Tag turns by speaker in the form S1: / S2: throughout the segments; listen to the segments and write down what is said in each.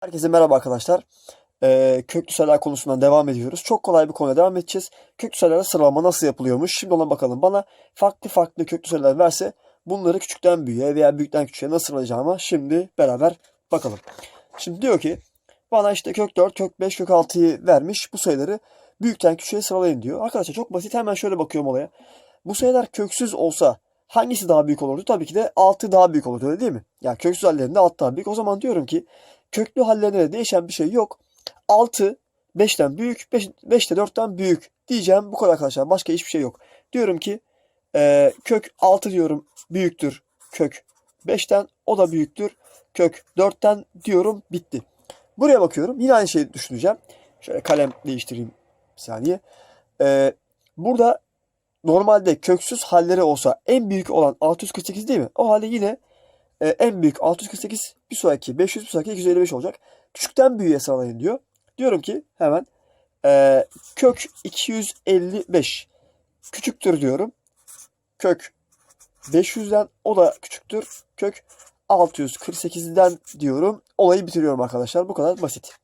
S1: Herkese merhaba arkadaşlar. Ee, köklü sayılar konusundan devam ediyoruz. Çok kolay bir konuya devam edeceğiz. Köklü sayılarda sıralama nasıl yapılıyormuş? Şimdi ona bakalım. Bana farklı farklı köklü sayılar verse bunları küçükten büyüğe veya büyükten küçüğe nasıl sıralayacağıma şimdi beraber bakalım. Şimdi diyor ki bana işte kök 4, kök 5, kök 6'yı vermiş. Bu sayıları büyükten küçüğe sıralayın diyor. Arkadaşlar çok basit. Hemen şöyle bakıyorum olaya. Bu sayılar köksüz olsa hangisi daha büyük olurdu? Tabii ki de 6 daha büyük olurdu öyle değil mi? Yani köksüz hallerinde 6 daha büyük. O zaman diyorum ki köklü hallerinde de değişen bir şey yok. 6 5'ten büyük, 5, 5 de 4'ten büyük diyeceğim. Bu kadar arkadaşlar. Başka hiçbir şey yok. Diyorum ki e, kök 6 diyorum büyüktür kök 5'ten. O da büyüktür kök 4'ten diyorum. Bitti. Buraya bakıyorum. Yine aynı şeyi düşüneceğim. Şöyle kalem değiştireyim bir saniye. E, burada normalde köksüz halleri olsa en büyük olan 648 değil mi? O halde yine e, en büyük 648 bir sonraki 500 bir sonraki 255 olacak. Küçükten büyüğe sıralayın diyor. Diyorum ki hemen e, kök 255 küçüktür diyorum. Kök 500'den o da küçüktür. Kök 648'den diyorum. Olayı bitiriyorum arkadaşlar. Bu kadar basit.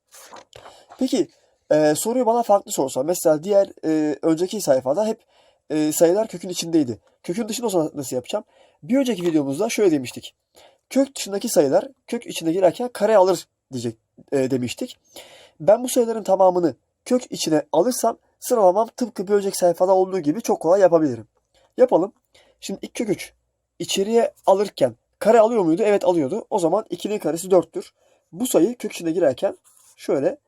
S1: Peki e, soruyu bana farklı sorsa. Mesela diğer e, önceki sayfada hep e, sayılar kökün içindeydi. Kökün dışında olsa nasıl yapacağım? Bir önceki videomuzda şöyle demiştik. Kök dışındaki sayılar kök içine girerken kare alır diyecek e, demiştik. Ben bu sayıların tamamını kök içine alırsam sıralamam tıpkı bir önceki sayfada olduğu gibi çok kolay yapabilirim. Yapalım. Şimdi ilk kök 3 içeriye alırken kare alıyor muydu? Evet alıyordu. O zaman 2'nin karesi 4'tür. Bu sayı kök içine girerken şöyle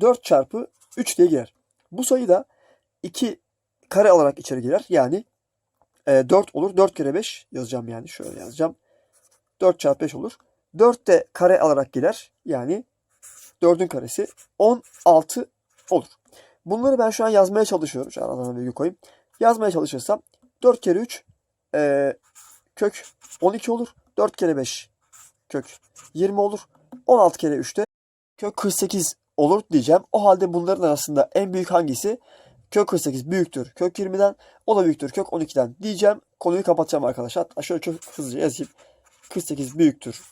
S1: 4 çarpı 3 diye girer. Bu sayı da 2 kare alarak içeri girer. Yani e, 4 olur. 4 kere 5 yazacağım yani. Şöyle yazacağım. 4 çarpı 5 olur. 4 de kare alarak girer. Yani 4'ün karesi 16 olur. Bunları ben şu an yazmaya çalışıyorum. Şu an aralarına virgül koyayım. Yazmaya çalışırsam 4 kere 3 e, kök 12 olur. 4 kere 5 kök 20 olur. 16 kere 3 de kök 48 olur diyeceğim. O halde bunların arasında en büyük hangisi? Kök 48 büyüktür kök 20'den. O da büyüktür kök 12'den diyeceğim. Konuyu kapatacağım arkadaşlar. Hatta şöyle çok hızlıca yazayım. 48 büyüktür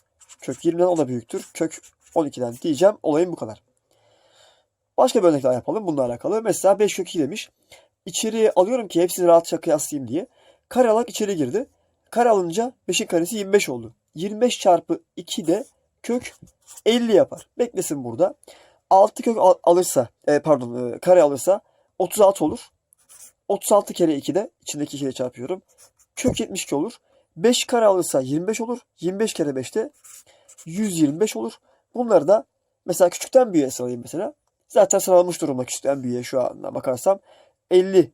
S1: kök 20'den. O da büyüktür kök 12'den diyeceğim. Olayım bu kadar. Başka bir örnek daha yapalım bununla alakalı. Mesela 5 kök 2 demiş. İçeriye alıyorum ki hepsini rahatça kıyaslayayım diye. Kare alarak içeri girdi. Kare alınca 5'in karesi 25 oldu. 25 çarpı 2 de kök 50 yapar. Beklesin burada. 6 kök al- alırsa, e, pardon e, kare alırsa 36 olur. 36 kere 2 de içindeki 2 ile çarpıyorum. Kök 72 olur. 5 kare alırsa 25 olur. 25 kere 5 de 125 olur. Bunları da mesela küçükten büyüğe sıralayayım mesela. Zaten sıralamış durumda küçükten büyüğe şu anda bakarsam. 50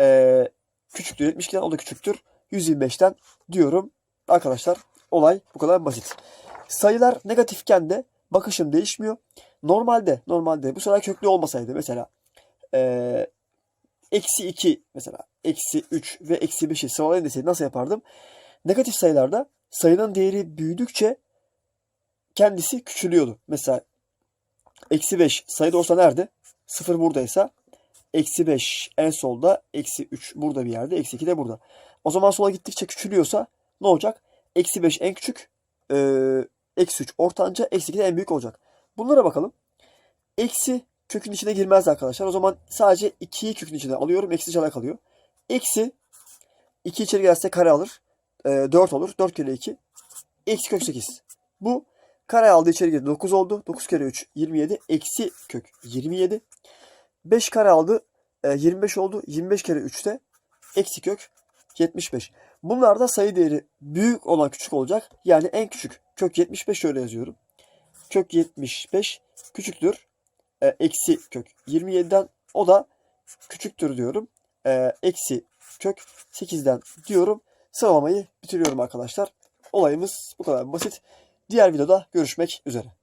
S1: e, küçüktür 72'den o da küçüktür. 125'ten diyorum. Arkadaşlar olay bu kadar basit. Sayılar negatifken de bakışım değişmiyor. Normalde normalde bu sayılar köklü olmasaydı mesela eksi 2 mesela eksi 3 ve eksi 5'i sıralayın deseydi nasıl yapardım? Negatif sayılarda sayının değeri büyüdükçe kendisi küçülüyordu. Mesela eksi 5 sayıda olsa nerede? 0 buradaysa eksi 5 en solda, eksi 3 burada bir yerde, eksi 2 de burada. O zaman sola gittikçe küçülüyorsa ne olacak? Eksi 5 en küçük, eksi 3 ortanca, eksi 2 de en büyük olacak. Bunlara bakalım. Eksi kökün içine girmez arkadaşlar. O zaman sadece 2'yi kökün içine alıyorum. Eksi dışarıda kalıyor. Eksi 2 içeri gelse kare alır. E, 4 olur. 4 kere 2. Eksi kök 8. Bu kare aldı içeri girdi. 9 oldu. 9 kere 3 27. Eksi kök 27. 5 kare aldı. e, 25 oldu. 25 kere 3 de eksi kök 75. Bunlarda sayı değeri büyük olan küçük olacak. Yani en küçük. Kök 75 şöyle yazıyorum. Kök 75 küçüktür. E, eksi kök 27'den o da küçüktür diyorum. E, eksi kök 8'den diyorum. Sıralamayı bitiriyorum arkadaşlar. Olayımız bu kadar basit. Diğer videoda görüşmek üzere.